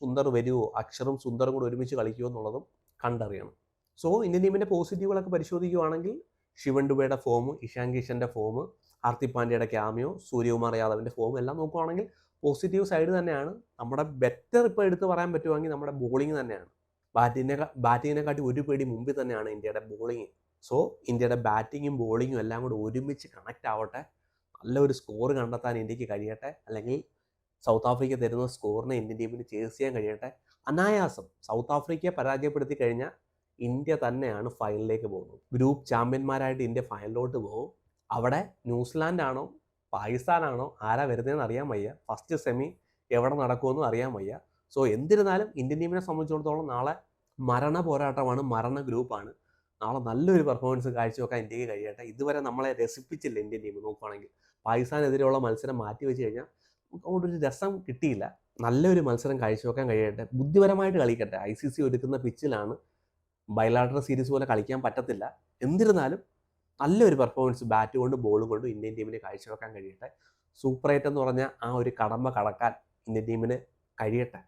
സുന്ദർ വരുമോ അക്ഷറും സുന്ദറും കൂടെ ഒരുമിച്ച് കളിക്കുമോ എന്നുള്ളതും കണ്ടറിയണം. സോ ഇന്ത്യൻ ടീമിന്റെ പോസിറ്റീവുകളൊക്കെ പരിശോധിക്കുകയാണെങ്കിൽ ശിവൻ ഡുബയുടെ ഫോം ഇഷാൻ കിഷന്റെ ഫോം ഹാർദിക് പാണ്ഡ്യയുടെ ക്യാമിയോ സൂര്യകുമാർ യാദവിന്റെ ഫോം എല്ലാം നോക്കുവാണെങ്കിൽ പോസിറ്റീവ് സൈഡ് തന്നെയാണ്. നമ്മുടെ ബെറ്റർ ഇപ്പോൾ എടുത്ത് പറയാൻ പറ്റുവാണെങ്കിൽ നമ്മുടെ ബോളിംഗ് തന്നെയാണ്. ബാറ്റിനെ ബാറ്റിങ്ങിനെക്കാട്ടി ഒരു പേടി മുമ്പിൽ തന്നെയാണ് ഇന്ത്യയുടെ ബോളിംഗ് സോ ഇന്ത്യയുടെ ബാറ്റിങ്ങും ബോളിങ്ങും എല്ലാം കൂടെ ഒരുമിച്ച് കണക്റ്റ് ആവട്ടെ. നല്ലൊരു സ്കോർ കണ്ടെത്താൻ ഇന്ത്യയ്ക്ക് കഴിയട്ടെ. അല്ലെങ്കിൽ സൗത്ത് ആഫ്രിക്ക തരുന്ന സ്കോറിനെ ഇന്ത്യൻ ടീമിന് ചേസ് ചെയ്യാൻ കഴിയട്ടെ. അനായാസം സൗത്ത് ആഫ്രിക്കയെ പരാജയപ്പെടുത്തി കഴിഞ്ഞാൽ ഇന്ത്യ തന്നെയാണ് ഫൈനലിലേക്ക് പോകുന്നത്. ഗ്രൂപ്പ് ചാമ്പ്യന്മാരായിട്ട് ഇന്ത്യ ഫൈനലിലോട്ട് പോകും. അവിടെ ന്യൂസിലാൻഡാണോ? പാകിസ്ഥാനാണോ? ആരാ വരുന്നതെന്ന് അറിയാൻ വയ്യ. ഫസ്റ്റ് സെമി എവിടെ നടക്കുമെന്നും അറിയാൻ വയ്യ. സോ എന്തിരുന്നാലും ഇന്ത്യൻ ടീമിനെ സംബന്ധിച്ചിടത്തോളം നാളെ മരണ പോരാട്ടമാണ് മരണ ഗ്രൂപ്പാണ് നാളെ നല്ലൊരു പെർഫോമൻസ് കാഴ്ചവെക്കാൻ ഇന്ത്യയ്ക്ക് കഴിയട്ടെ. ഇതുവരെ നമ്മളെ രസിപ്പിച്ചില്ല ഇന്ത്യൻ ടീം നോക്കുകയാണെങ്കിൽ പാകിസ്ഥാനെതിരെയുള്ള മത്സരം മാറ്റി വെച്ച് കഴിഞ്ഞാൽ അങ്ങോട്ടൊരു രസം കിട്ടിയില്ല. നല്ലൊരു മത്സരം കാഴ്ചവെക്കാൻ കഴിയട്ടെ. ബുദ്ധിപരമായിട്ട് കളിക്കട്ടെ. ഐ സി സി ഒരുക്കുന്ന പിച്ചിലാണ് ബയലാട്ടർ സീരീസ് പോലെ കളിക്കാൻ പറ്റത്തില്ല. എന്നിരുന്നാലും നല്ലൊരു പെർഫോമൻസ് ബാറ്റ് കൊണ്ട് ബോളും കൊണ്ട് ഇന്ത്യൻ ടീമിന് കാഴ്ചവെക്കാൻ കഴിയട്ടെ. സൂപ്പറേറ്റ് എന്ന് പറഞ്ഞ ആ ഒരു കടമ്പ കടക്കാൻ ഇന്ത്യൻ ടീമിന് കഴിയട്ടെ.